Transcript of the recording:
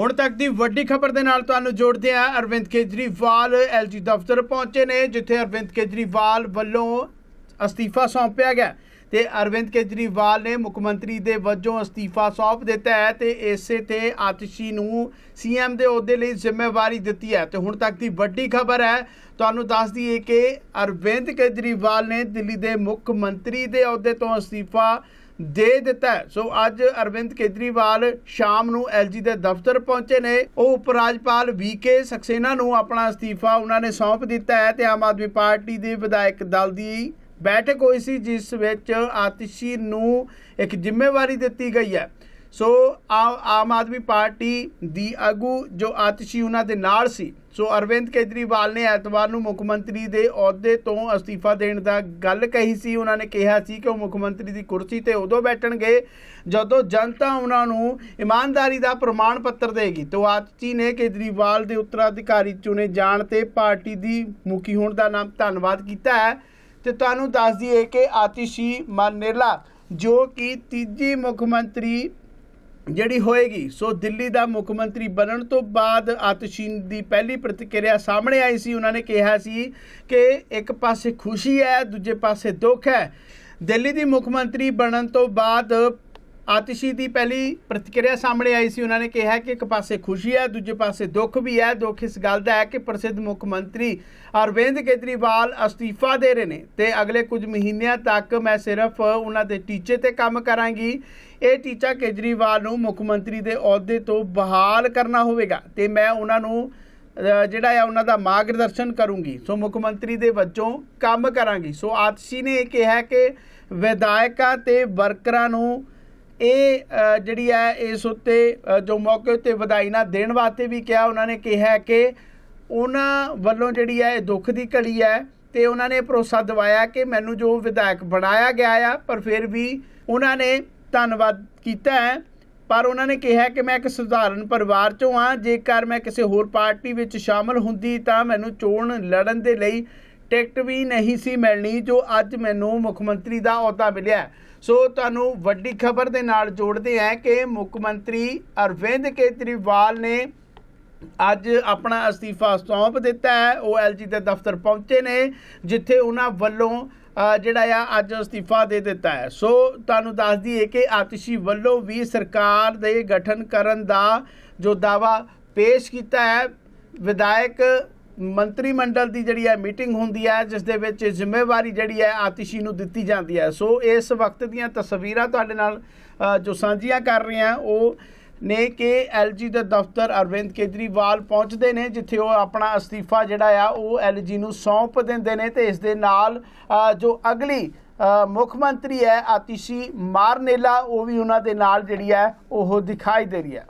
ਹੁਣ ਤੱਕ ਦੀ ਵੱਡੀ ਖਬਰ ਦੇ ਨਾਲ ਤੁਹਾਨੂੰ ਜੋੜਦੇ ਹਾਂ, ਅਰਵਿੰਦ ਕੇਜਰੀਵਾਲ ਐਲਜੀ ਦਫ਼ਤਰ ਪਹੁੰਚੇ ਨੇ, ਜਿੱਥੇ ਅਰਵਿੰਦ ਕੇਜਰੀਵਾਲ ਵੱਲੋਂ ਅਸਤੀਫਾ ਸੌਂਪਿਆ ਗਿਆ ਤੇ ਅਰਵਿੰਦ ਕੇਜਰੀਵਾਲ ਨੇ ਮੁੱਖ ਮੰਤਰੀ ਦੇ ਵਜੋਂ ਅਸਤੀਫਾ ਸੌਂਪ ਦਿੱਤਾ ਹੈ ਤੇ ਇਸੇ ਤੇ ਆਤਿਸ਼ੀ ਨੂੰ ਸੀਐਮ ਦੇ ਅਹੁਦੇ ਲਈ ਜ਼ਿੰਮੇਵਾਰੀ ਦਿੱਤੀ ਹੈ। ਤੇ ਹੁਣ ਤੱਕ ਦੀ ਵੱਡੀ ਖਬਰ ਹੈ, ਤੁਹਾਨੂੰ ਦੱਸ ਦਈਏ ਕਿ ਅਰਵਿੰਦ ਕੇਜਰੀਵਾਲ ਨੇ ਦਿੱਲੀ ਦੇ ਮੁੱਖ ਮੰਤਰੀ ਦੇ ਅਹੁਦੇ ਤੋਂ ਅਸਤੀਫਾ ਦੇ ਦਿੱਤਾ ਸੋ ਅੱਜ ਅਰਵਿੰਦ ਕੇਜਰੀਵਾਲ ਸ਼ਾਮ ਨੂੰ ਐਲਜੀ ਦੇ ਦਫ਼ਤਰ ਪਹੁੰਚੇ ਨੇ। ਉਹ ਉਪ ਰਾਜਪਾਲ ਵੀਕੇ ਸਕਸੇਨਾ ਨੂੰ ਆਪਣਾ ਅਸਤੀਫਾ ਉਹਨਾਂ ਨੇ ਸੌਂਪ ਦਿੱਤਾ ਹੈ ਤੇ ਆਮ ਆਦਮੀ ਪਾਰਟੀ ਦੇ ਵਿਧਾਇਕ ਦਲ ਦੀ ਬੈਠਕ ਹੋਈ ਸੀ, ਜਿਸ ਵਿੱਚ ਆਤਿਸ਼ੀ ਨੂੰ ਇੱਕ ਜ਼ਿੰਮੇਵਾਰੀ ਦਿੱਤੀ ਗਈ ਹੈ। ਸੋ ਆ- ਆਮ ਆਦਮੀ ਪਾਰਟੀ ਦੀ ਆਗੂ ਜੋ ਆਤਿਸ਼ੀ ਉਹਨਾਂ ਦੇ ਨਾਲ ਸੀ ਸੋ ਅਰਵਿੰਦ ਕੇਜਰੀਵਾਲ ਨੇ ਐਤਵਾਰ ਨੂੰ ਮੁੱਖ ਮੰਤਰੀ ਦੇ ਅਹੁਦੇ ਤੋਂ ਅਸਤੀਫਾ ਦੇਣ ਦਾ ਗੱਲ ਕਹੀ ਸੀ। ਉਹਨਾਂ ਨੇ ਕਿਹਾ ਸੀ ਕਿ ਉਹ ਮੁੱਖ ਮੰਤਰੀ ਦੀ ਕੁਰਸੀ ਤੇ ਉਦੋਂ ਬੈਠਣਗੇ ਜਦੋਂ ਜਨਤਾ ਉਹਨਾਂ ਨੂੰ ਇਮਾਨਦਾਰੀ ਦਾ ਪ੍ਰਮਾਣ ਪੱਤਰ ਦੇਗੀ। ਤੋਂ ਆਤਿਸ਼ੀ ਨੇ ਕੇਜਰੀਵਾਲ ਦੇ ਉੱਤਰਾਧਿਕਾਰੀ ਚੁਣੇ ਜਾਣ ਤੇ ਪਾਰਟੀ ਦੀ ਮੁਖੀ ਹੋਣ ਦਾ ਨਾਮ ਧੰਨਵਾਦ ਕੀਤਾ ਹੈ। ਤੇ ਤੁਹਾਨੂੰ ਦੱਸ ਦਈਏ ਕਿ ਆਤਿਸ਼ੀ ਮਾਨੇਲਾ ਜੋ ਕਿ ਤੀਜੀ ਮੁੱਖ ਮੰਤਰੀ ਜਿਹੜੀ ਹੋਏਗੀ, ਸੋ ਦਿੱਲੀ ਦਾ ਮੁੱਖ ਮੰਤਰੀ ਬਣਨ ਤੋਂ ਬਾਅਦ ਆਤਸ਼ੀਨ ਦੀ ਪਹਿਲੀ ਪ੍ਰਤੀਕਿਰਿਆ ਸਾਹਮਣੇ ਆਈ ਸੀ। ਉਹਨਾਂ ਨੇ ਕਿਹਾ ਸੀ ਕਿ ਇੱਕ ਪਾਸੇ ਖੁਸ਼ੀ ਹੈ, ਦੂਜੇ ਪਾਸੇ ਦੁੱਖ ਹੈ। ਦਿੱਲੀ ਦੀ ਮੁੱਖ ਮੰਤਰੀ ਬਣਨ ਤੋਂ ਬਾਅਦ ਆਤਿਸ਼ੀ ਦੀ ਪਹਿਲੀ ਪ੍ਰਤੀਕਿਰਿਆ ਸਾਹਮਣੇ ਆਈ ਸੀ। ਉਹਨਾਂ ਨੇ ਕਿਹਾ ਕਿ ਇੱਕ ਪਾਸੇ ਖੁਸ਼ੀ ਹੈ, ਦੂਜੇ ਪਾਸੇ ਦੁੱਖ ਵੀ ਹੈ। ਦੁੱਖ ਇਸ ਗੱਲ ਦਾ ਹੈ ਕਿ ਪ੍ਰਸਿੱਧ ਮੁੱਖ ਮੰਤਰੀ ਅਰਵਿੰਦ ਕੇਜਰੀਵਾਲ ਅਸਤੀਫਾ ਦੇ ਰਹੇ ਨੇ ਤੇ ਅਗਲੇ ਕੁਝ ਮਹੀਨਿਆਂ ਤੱਕ ਮੈਂ ਸਿਰਫ ਉਹਨਾਂ ਦੇ ਟੀਚੇ ਤੇ ਕੰਮ ਕਰਾਂਗੀ। ਇਹ ਟੀਚਾ ਕੇਜਰੀਵਾਲ ਨੂੰ ਮੁੱਖ ਮੰਤਰੀ ਦੇ ਅਹੁਦੇ ਤੋਂ ਬਹਾਲ ਕਰਨਾ ਹੋਵੇਗਾ ਤੇ ਮੈਂ ਉਹਨਾਂ ਨੂੰ ਜਿਹੜਾ ਆ ਉਹਨਾਂ ਦਾ ਮਾਰਗਦਰਸ਼ਨ ਕਰੂੰਗੀ। ਸੋ ਮੁੱਖ ਮੰਤਰੀ ਦੇ ਵਜੋਂ ਕੰਮ ਕਰਾਂਗੀ। ਸੋ ਆਤਸ਼ੀ ਨੇ ਇਹ ਕਿਹਾ ਕਿ ਵਿਧਾਇਕਾਂ ਤੇ ਵਰਕਰਾਂ ਨੂੰ ਇਹ ਜਿਹੜੀ ਹੈ, ਇਸ ਉੱਤੇ ਜੋ ਮੌਕੇ ਉੱਤੇ ਵਧਾਈ ਨਾ ਦੇਣ ਵਾਸਤੇ ਵੀ ਕਿਹਾ, ਉਹਨਾਂ ਨੇ ਕਿਹਾ ਕਿ ਉਹਨਾਂ ਵੱਲੋਂ ਜਿਹੜੀ ਹੈ, ਇਹ ਦੁੱਖ ਦੀ ਘੜੀ ਹੈ ਤੇ ਉਹਨਾਂ ਨੇ ਭਰੋਸਾ ਦਿਵਾਇਆ ਕਿ ਮੈਨੂੰ ਜੋ ਵਿਧਾਇਕ ਬਣਾਇਆ ਗਿਆ ਆ, ਪਰ ਫਿਰ ਵੀ ਉਹਨਾਂ ਨੇ ਧੰਨਵਾਦ ਕੀਤਾ ਹੈ। ਪਰ ਉਹਨਾਂ ਨੇ ਕਿਹਾ ਕਿ ਮੈਂ ਇੱਕ ਸਧਾਰਨ ਪਰਿਵਾਰ ਚੋਂ ਹਾਂ, ਜੇਕਰ ਮੈਂ ਕਿਸੇ ਹੋਰ ਪਾਰਟੀ ਵਿੱਚ ਸ਼ਾਮਲ ਹੁੰਦੀ ਤਾਂ ਮੈਨੂੰ ਚੋਣ ਲੜਨ ਦੇ ਲਈ ਟਿਕਟ ਵੀ ਨਹੀਂ ਸੀ ਮਿਲਣੀ, ਜੋ ਅੱਜ ਮੈਨੂੰ ਮੁੱਖ ਮੰਤਰੀ ਦਾ ਅਹੁਦਾ ਮਿਲਿਆ। ਸੋ ਤੁਹਾਨੂੰ ਵੱਡੀ ਖਬਰ ਦੇ ਨਾਲ ਜੋੜਦੇ ਹਾਂ ਕਿ ਮੁੱਖ ਮੰਤਰੀ ਅਰਵਿੰਦ ਕੇਜਰੀਵਾਲ ਨੇ ਅੱਜ ਆਪਣਾ ਅਸਤੀਫਾ ਸੌਂਪ ਦਿੱਤਾ ਹੈ। ਉਹ ਐਲਜੀ ਦੇ ਦਫ਼ਤਰ ਪਹੁੰਚੇ ਨੇ, ਜਿੱਥੇ ਉਹਨਾਂ ਵੱਲੋਂ ਜਿਹੜਾ ਆ, ਅੱਜ ਅਸਤੀਫਾ ਦੇ ਦਿੱਤਾ ਹੈ। ਸੋ ਤੁਹਾਨੂੰ ਦੱਸ ਦਈਏ ਕਿ ਆਤਿਸ਼ੀ ਵੱਲੋਂ ਵੀ ਸਰਕਾਰ ਦੇ ਗਠਨ ਕਰਨ ਦਾ ਜੋ ਦਾਵਾ ਪੇਸ਼ ਕੀਤਾ ਹੈ, ਵਿਧਾਇਕ ਮੰਤਰੀ ਮੰਡਲ ਦੀ ਜਿਹੜੀ ਹੈ ਮੀਟਿੰਗ ਹੁੰਦੀ ਹੈ, ਜਿਸ ਦੇ ਵਿੱਚ ਜ਼ਿੰਮੇਵਾਰੀ ਜਿਹੜੀ ਹੈ ਆਤਿਸ਼ੀ ਨੂੰ ਦਿੱਤੀ ਜਾਂਦੀ ਹੈ। ਸੋ ਇਸ ਵਕਤ ਦੀਆਂ ਤਸਵੀਰਾਂ ਤੁਹਾਡੇ ਨਾਲ ਜੋ ਸਾਂਝੀਆਂ ਕਰ ਰਹੇ ਹਾਂ, ਉਹ ਨੇ ਕਿ ਐਲਜੀ ਦੇ ਦਫ਼ਤਰ ਅਰਵਿੰਦ ਕੇਜਰੀਵਾਲ ਪਹੁੰਚਦੇ ਨੇ, ਜਿੱਥੇ ਉਹ ਆਪਣਾ ਅਸਤੀਫਾ ਜਿਹੜਾ ਆ, ਉਹ ਐਲਜੀ ਨੂੰ ਸੌਂਪ ਦਿੰਦੇ ਨੇ ਤੇ ਇਸ ਦੇ ਨਾਲ ਜੋ ਅਗਲੀ ਮੁੱਖ ਮੰਤਰੀ ਹੈ, ਆਤਿਸ਼ੀ ਮਾਰਨੇਲਾ, ਉਹ ਵੀ ਉਹਨਾਂ ਦੇ ਨਾਲ ਜਿਹੜੀ ਹੈ, ਉਹ ਦਿਖਾਈ ਦੇ ਰਹੀ ਹੈ।